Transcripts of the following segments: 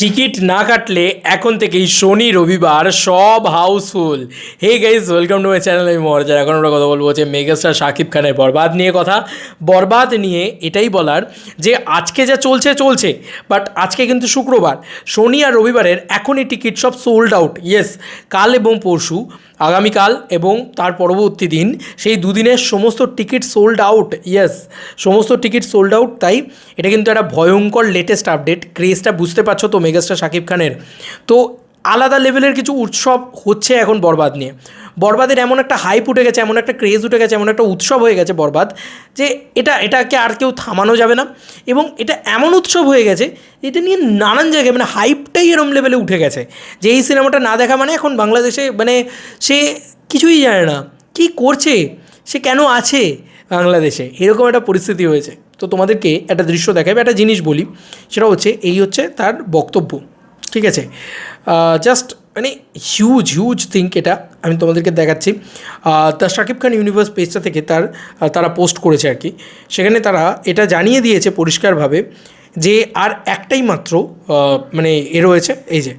Ticket না কাটলে এখন থেকেই শনি, রবিবার সব house full. Hey guys welcome to my channel, আমি মর্যাদা এখন আমরা কথা বলব যে মেগাস্টার শাকিব খানের বরবাদ নিয়ে কথা। বরবাদ নিয়ে এটাই বলার যে আজকে যা চলছে চলছে বাট আজকে কিন্তু শুক্রবার। শনি আর রবিবারের এখনই টিকিট সব সোল্ড আউট ইয়েস কাল এবং পরশু, আগামীকাল এবং তার পরবর্তী দিন সেই দুদিনের সমস্ত টিকিট সোল্ড আউট ইয়েস সমস্ত টিকিট সোল্ড আউট তাই এটা কিন্তু একটা ভয়ঙ্কর লেটেস্ট আপডেট ক্রেজটা বুঝতে পারছ তো মেগাস্টার শাকিব খানের। তো আলাদা লেভেলের কিছু উৎসব হচ্ছে এখন বরবাদ নিয়ে। বরবাদের এমন একটা হাইপ উঠে গেছে, এমন একটা ক্রেজ উঠে গেছে, এমন একটা উৎসব হয়ে গেছে বরবাদ, যে এটা, এটাকে আর কেউ থামানো যাবে না। এবং এটা এমন উৎসব হয়ে গেছে, এটা নিয়ে নানান জায়গায় মানে হাইপটাই এরম লেভেলে উঠে গেছে। যে এই সিনেমাটা না দেখা মানে এখন বাংলাদেশে মানে সে কিছুই জানে না। কী করছে? সে কেন আছে বাংলাদেশে? এরকম একটা পরিস্থিতি হয়েছে। তো তোমাদেরকে একটা দৃশ্য দেখাবে একটা জিনিস বলি, সেটা হচ্ছে এই হচ্ছে তার বক্তব্য, ঠিক আছে? জাস্ট মানে হিউজ হিউজ থিঙ্ক এটা আমি তোমাদেরকে দেখাচ্ছি। দ্য শাকিব খান ইউনিভার্স পেজটা থেকে তার, তারা পোস্ট করেছে আর কি। সেখানে তারা এটা জানিয়ে দিয়েছে পরিষ্কারভাবে যে আর একটাই মাত্র মানে এ রয়েছে, এই যে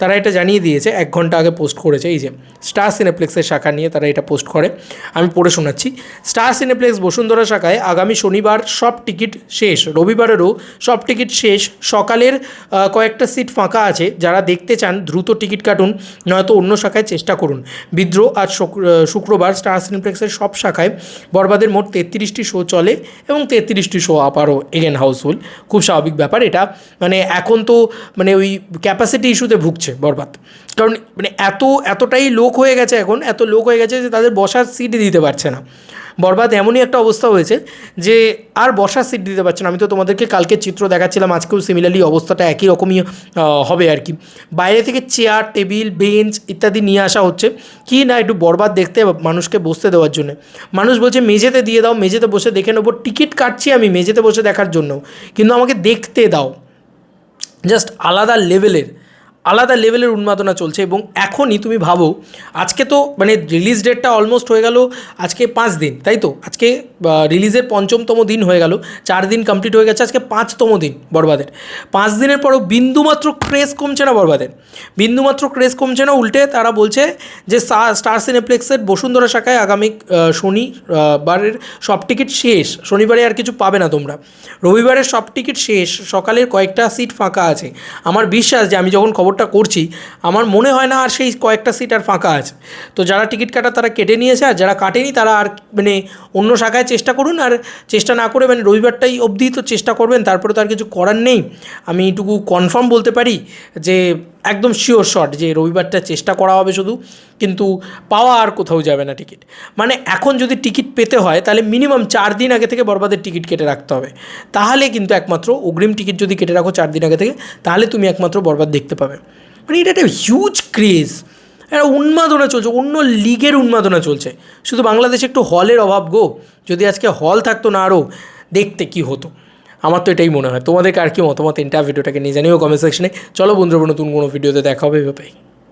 তারা এটা জানিয়ে দিয়েছে, এক ঘণ্টা আগে পোস্ট করেছে, এই যে স্টার সিনেপ্লেক্সের শাখা নিয়ে তারা এটা পোস্ট করে। আমি পড়ে শোনাচ্ছি। স্টার সিনেপ্লেক্স বসুন্ধরা শাখায় আগামী শনিবার সব টিকিট শেষ, রবিবারেরও সব টিকিট শেষ। সকালের কয়েকটা সিট ফাঁকা আছে, যারা দেখতে চান দ্রুত টিকিট কাটুন, নয়তো অন্য শাখায় চেষ্টা করুন। বিদ্রোহ আজ শুক্রবার স্টার সিনেপ্লেক্সের সব শাখায় বরবাদের মোট তেত্রিশটি শো চলে এবং তেত্রিশটি শো আপারও এগেন হাউসফুল খুব স্বাভাবিক ব্যাপার এটা। মানে এখন তো মানে ওই ক্যাপাসিটি ইস্যুতে ভুগছে বরবাদ। কারণ মানে এত, এতটাই লোক হয়ে গেছে এখন, এত লোক হয়ে গেছে যে তাদের বসার সিট দিতে পারছে না। বরবাদ এমনই একটা অবস্থা হয়েছে যে আর বসার সিট দিতে পারছে না। আমি তো তোমাদেরকে কালকে চিত্র দেখাচ্ছিলাম, আজকেও সিমিলারলি অবস্থাটা একই রকমই হবে আর কি। বাইরে থেকে চেয়ার টেবিল বেঞ্চ ইত্যাদি নিয়ে আসা হচ্ছে। কি না একটু বরবাদ দেখতে মানুষকে বসতে দেওয়ার জন্য। মানুষ বলছে, মেঝেতে দিয়ে দাও, মেঝেতে বসে দেখে নেব। টিকিট কাটছি আমি মেঝেতে বসে দেখার জন্য কিন্তু আমাকে দেখতে দাও। জাস্ট আলাদা লেভেলের আলাদা লেভেলের উন্মাদনা চলছে এবং এখনই তুমি ভাবো, আজকে তো মানে রিলিজ ডেটটা অলমোস্ট হয়ে গেল, আজকে পাঁচ দিন, তাই তো? আজকে রিলিজের পঞ্চমতম দিন হয়ে গেল, চার দিন কমপ্লিট হয়ে গেছে, আজকে পাঁচতম দিন বরবাদের। পাঁচ দিনের পরও বিন্দুমাত্র ক্রেজ কমছে না বরবাদের। বিন্দুমাত্র ক্রেজ কমছে না, উল্টে তারা বলছে যে স্টার সিনেপ্লেক্সের বসুন্ধরা শাখায় আগামী শনি বারের সব টিকিট শেষ, শনিবারে আর কিছু পাবে না তোমরা। রবিবারের সব টিকিট শেষ, সকালের কয়েকটা সিট ফাঁকা আছে। আমার বিশ্বাস যে আমি যখন খবরটা করছি, আমার মনে হয় না আর সেই কয়েকটা সিট আর ফাঁকা আছে। তো যারা টিকিট কাটা তারা কেটে নিয়েছে, আর যারা কাটেনি তারা আর মানে অন্য শাখায় চেষ্টা করুন, আর চেষ্টা না করে মানে রবিবারটাই অবধি তো চেষ্টা করবেন, তারপরে তো আর কিছু করার নেই। আমি এটুকু কনফার্ম বলতে পারি যে একদম শিওর শট যে রবিবারটা চেষ্টা করা হবে শুধু, কিন্তু পাওয়া আর কোথাও যাবে না টিকিট। মানে এখন যদি টিকিট পেতে হয়, তাহলে মিনিমাম চার দিন আগে থেকে বরবাদের টিকিট কেটে রাখতে হবে। তাহলে কিন্তু একমাত্র অগ্রিম টিকিট যদি কেটে রাখো চার দিন আগে থেকে, তাহলে তুমি একমাত্র বরবাদ দেখতে পাবে। মানে এটা একটা হিউজ ক্রেজ একটা উন্মাদনা চলছে, অন্য লিগের উন্মাদনা চলছে। শুধু বাংলাদেশে একটু হলের অভাব গো। যদি আজকে হল থাকতো না আরও দেখতে কি হতো? আমার তো এটাই মনে হয়। তোমাদেরকে আর কি মতামত? ইন্টার ভিডিওটাকে নিয়ে জানিও কমেন্ট সেকশনে চলো বন্ধুরা, নতুন কোনো ভিডিওতে দেখা হবে এভাবেই